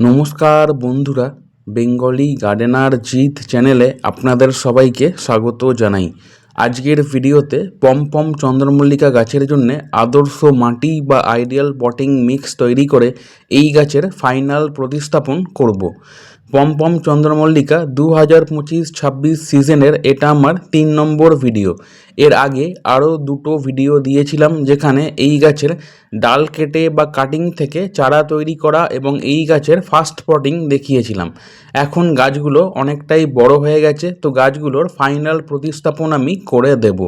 নমস্কার বন্ধুরা, Bengali gardener জিত চ্যানেলে আপনাদের সবাইকে স্বাগত জানাই। আজকের ভিডিওতে পমপম চন্দ্রমল্লিকা গাছের জন্য আদর্শ মাটি বা আইডিয়াল পটিং মিক্স তৈরি করে এই গাছের ফাইনাল প্রতিস্থাপন করব। পমপম চন্দ্রমল্লিকা দু হাজার পঁচিশ ছাব্বিশ সিজনের এটা আমার তিন নম্বর ভিডিও। এর আগে আরও দুটো ভিডিও দিয়েছিলাম যেখানে এই গাছের ডাল কেটে বা কাটিং থেকে চারা তৈরি করা এবং এই গাছের ফার্স্ট পটিং দেখিয়েছিলাম। এখন গাছগুলো অনেকটাই বড় হয়ে গেছে, তো গাছগুলোর ফাইনাল প্রতিস্থাপন আমি করে দেব।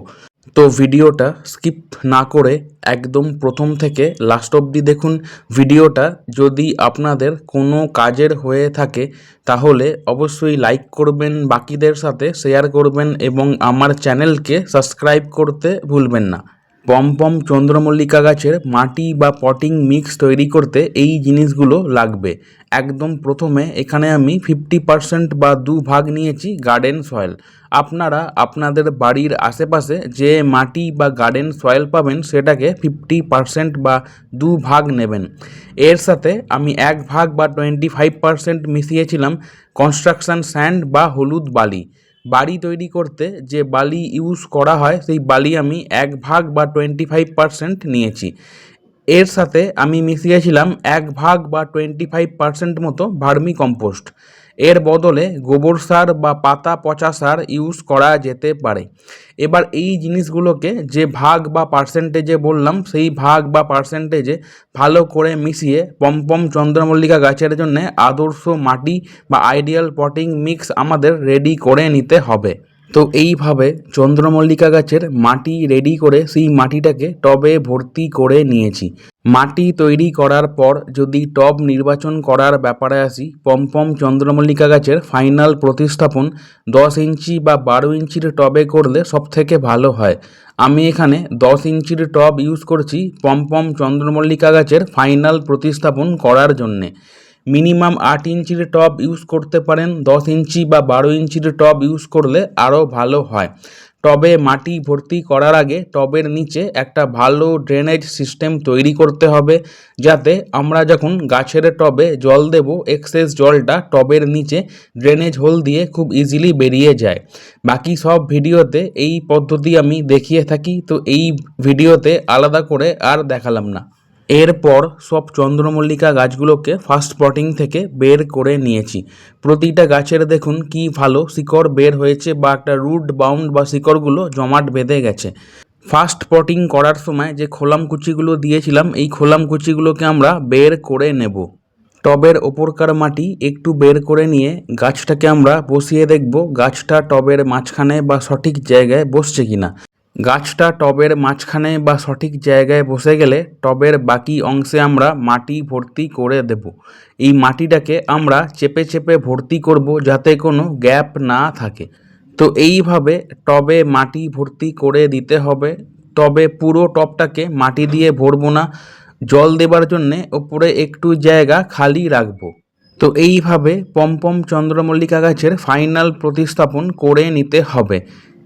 তো ভিডিওটা স্কিপ না করে একদম প্রথম থেকে লাস্ট অবধি দেখুন ভিডিওটা। যদি আপনাদের কোনো কাজের হয়ে থাকে, তাহলে অবশ্যই লাইক করবেন, বাকিদের সাথে শেয়ার করবেন এবং আমার চ্যানেলকে সাবস্ক্রাইব করতে ভুলবেন না। পমপম চন্দ্রমল্লিকা গাছের মাটি বা পটিং মিক্স তৈরি করতে এই জিনিসগুলো লাগবে। একদম প্রথমে এখানে আমি ফিফটি পার্সেন্ট বা দু ভাগ নিয়েছি গার্ডেন সয়েল। আপনারা আপনাদের বাড়ির আশেপাশে যে মাটি বা গার্ডেন সয়েল পাবেন সেটাকে ফিফটি পার্সেন্ট বা দু ভাগ নেবেন। এর সাথে আমি এক ভাগ বা টোয়েন্টি ফাইভ পার্সেন্ট মিশিয়েছিলাম কনস্ট্রাকশন স্যান্ড বা হলুদ বালি। বাড়ি তৈরি করতে যে বালি ইউজ করা হয়, সেই বালি আমি এক ভাগ বা টোয়েন্টি ফাইভ পারসেন্ট নিয়েছি। এর সাথে আমি মিশিয়েছিলাম এক ভাগ বা টোয়েন্টি ফাইভ পারসেন্ট মতো ভার্মি কম্পোস্ট। এর বদলে গোবর সার বা পাতা পচা সার ইউজ করা যেতে পারে। এবার এই জিনিসগুলোকে যে ভাগ বা পার্সেন্টেজে বললাম, সেই ভাগ বা পার্সেন্টেজে ভালো করে মিশিয়ে পমপম চন্দ্রমল্লিকা গাছের জন্য আদর্শ মাটি বা আইডিয়াল পটিং মিক্স আমাদের রেডি করে নিতে হবে। তো এইভাবে চন্দ্রমল্লিকা গাছের মাটি রেডি করে সেই মাটিটাকে টবে ভর্তি করে নিয়েছি। মাটি তৈরি করার পর যদি টব নির্বাচন করার ব্যাপারে আসি, পমপম চন্দ্রমল্লিকা গাছের ফাইনাল প্রতিস্থাপন দশ ইঞ্চি বা বারো ইঞ্চির টবে করলে সবথেকে ভালো হয়। আমি এখানে দশ ইঞ্চির টব ইউজ করছি পমপম চন্দ্রমল্লিকা গাছের ফাইনাল প্রতিস্থাপন করার জন্যে। মিনিমাম আট ইঞ্চির টব ইউজ করতে পারেন, দশ ইঞ্চি বা বারো ইঞ্চির টব ইউজ করলে আরও ভালো হয়। টবে মাটি ভর্তি করার আগে টবের নিচে একটা ভালো ড্রেনেজ সিস্টেম তৈরি করতে হবে, যাতে আমরা যখন গাছের টবে জল দেব, এক্সেস জলটা টবের নিচে ড্রেনেজ হোল দিয়ে খুব ইজিলি বেরিয়ে যায়। বাকি সব ভিডিওতে এই পদ্ধতি আমি দেখিয়ে থাকি, তো এই ভিডিওতে আলাদা করে আর দেখালাম না। এরপর সব চন্দ্রমল্লিকা গাছগুলোকে ফার্স্ট পটিং থেকে বের করে নিয়েছি। প্রতিটা গাছের দেখুন কি ভালো শিকড় বের হয়েছে বা একটা রুট বাউন্ড বা শিকড়গুলো জমাট বেঁধে গেছে। ফার্স্ট পটিং করার সময় যে খোলাম কুচিগুলো দিয়েছিলাম, এই খোলাম কুচিগুলোকে আমরা বের করে নেব। টবের ওপরকার মাটি একটু বের করে নিয়ে গাছটাকে আমরা বসিয়ে দেখব, গাছটা টবের মাঝখানে বা সঠিক জায়গায় বসছে কিনা। গাছটা টবের মাঝখানে বা সঠিক জায়গায় বসে গেলে টবের বাকি অংশে আমরা মাটি ভর্তি করে দেব। এই মাটিটাকে আমরা চেপে চেপে ভর্তি করব যাতে কোনো গ্যাপ না থাকে। তো এইভাবে টবে মাটি ভর্তি করে দিতে হবে। তবে পুরো টবটাকে মাটি দিয়ে ভরবো না। জল দেবার জন্যে ওপরে একটু জায়গা খালি রাখব। তো এইভাবে পমপম চন্দ্রমল্লিকা গাছের ফাইনাল প্রতিস্থাপন করে নিতে হবে।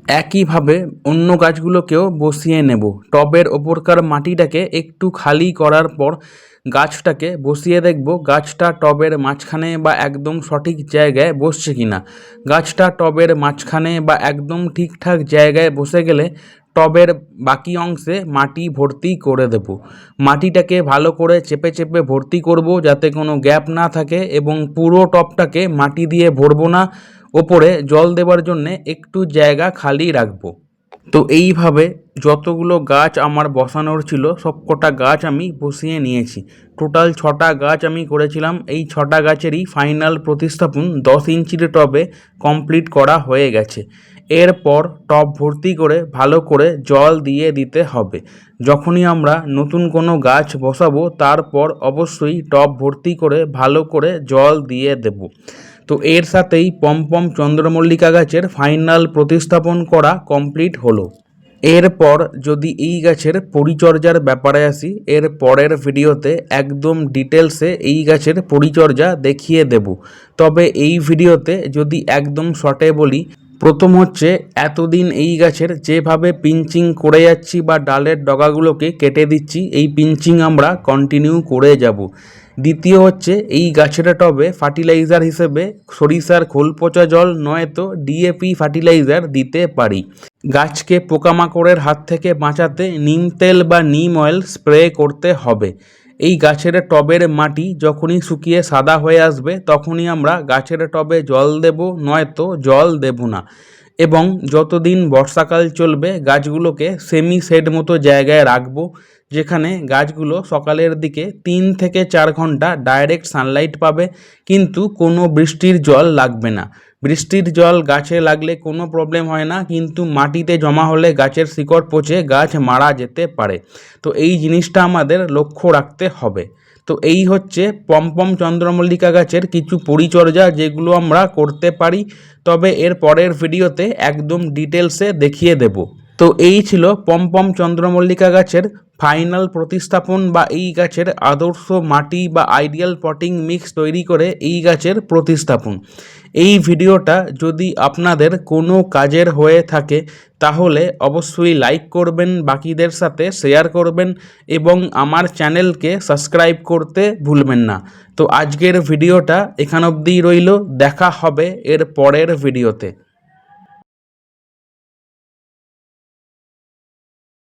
একইভাবে অন্য গাছগুলোকেও বসিয়ে নেব। টবের ওপরকার মাটিটাকে একটু খালি করার পর গাছটাকে বসিয়ে দেখব গাছটা টবের মাঝখানে বা একদম সঠিক জায়গায় বসছে কি না গাছটা টবের মাঝখানে বা একদম ঠিকঠাক জায়গায় বসে গেলে টবের বাকি অংশে মাটি ভর্তি করে দেব। মাটিটাকে ভালো করে চেপে চেপে ভর্তি করব যাতে কোনো গ্যাপ না থাকে এবং পুরো টবটাকে মাটি দিয়ে ভরবো না। ওপরে জল দেবার জন্যে একটু জায়গা খালি রাখব। তো এইভাবে যতগুলো গাছ আমার বসানোর ছিল, সবকটা গাছ আমি বসিয়ে নিয়েছি। টোটাল ছটা গাছ আমি করেছিলাম। এই ছটা গাছেরই ফাইনাল প্রতিস্থাপন দশ ইঞ্চির টবে কমপ্লিট করা হয়ে গেছে। এরপর টব ভর্তি করে ভালো করে জল দিয়ে দিতে হবে। যখনই আমরা নতুন কোনো গাছ বসাবো, তারপর অবশ্যই টব ভর্তি করে ভালো করে জল দিয়ে দেব। তো এর সাথেই পমপম চন্দ্রমল্লিকা গাছের ফাইনাল প্রতিস্থাপন করা কমপ্লিট হলো। এরপর যদি এই গাছের পরিচর্যার ব্যাপারে আসি, এর পরের ভিডিওতে একদম ডিটেলসে এই গাছের পরিচর্যা দেখিয়ে দেব। তবে এই ভিডিওতে যদি একদম শর্টে বলি, প্রথম হচ্ছে এতদিন এই গাছের যেভাবে পিঞ্চিং করে যাচ্ছি বা ডালের ডগাগুলোকে কেটে দিচ্ছি, এই পিঞ্চিং আমরা কন্টিনিউ করে যাব। দ্বিতীয় হচ্ছে, এই গাছের টবে ফার্টিলাইজার হিসেবে সরিষার খোল পচা জল, নয়তো ডিএপি ফার্টিলাইজার দিতে পারি। গাছকে পোকামাকড়ের হাত থেকে বাঁচাতে নিম তেল বা নিম অয়েল স্প্রে করতে হবে। এই গাছের টবের মাটি যখনই শুকিয়ে সাদা হয়ে আসবে, তখনই আমরা গাছের টবে জল দেব, নয়তো জল দেব না। এবং যতদিন বর্ষাকাল চলবে, গাছগুলোকে সেমি শেড মতো জায়গায় রাখব, যেখানে গাছগুলো সকালের দিকে তিন থেকে চার ঘণ্টা ডাইরেক্ট সানলাইট পাবে, কিন্তু কোনো বৃষ্টির জল লাগবে না। বৃষ্টির জল গাছে লাগলে কোনো প্রবলেম হয় না, কিন্তু মাটিতে জমা হলে গাছের শিকড় পচে গাছ মারা যেতে পারে। তো এই জিনিসটা আমাদের লক্ষ্য রাখতে হবে। তো এই হচ্ছে পমপম চন্দ্রমল্লিকা গাছের কিছু পরিচর্যা যেগুলো আমরা করতে পারি। তবে এর পরের ভিডিওতে একদম ডিটেলসে দেখিয়ে দেব। তো এই ছিল পমপম চন্দ্রমল্লিকা গাছের ফাইনাল প্রতিস্থাপন বা এই গাছের আদর্শ মাটি বা আইডিয়াল পটিং মিক্স তৈরি করে এই গাছের প্রতিস্থাপন। এই ভিডিওটা যদি আপনাদের কোনো কাজের হয়ে থাকে, তাহলে অবশ্যই লাইক করবেন, বাকিদের সাথে শেয়ার করবেন এবং আমার চ্যানেলকে সাবস্ক্রাইব করতে ভুলবেন না। তো আজকের ভিডিওটা এখান অবধিই রইল, দেখা হবে এর পরের ভিডিওতে।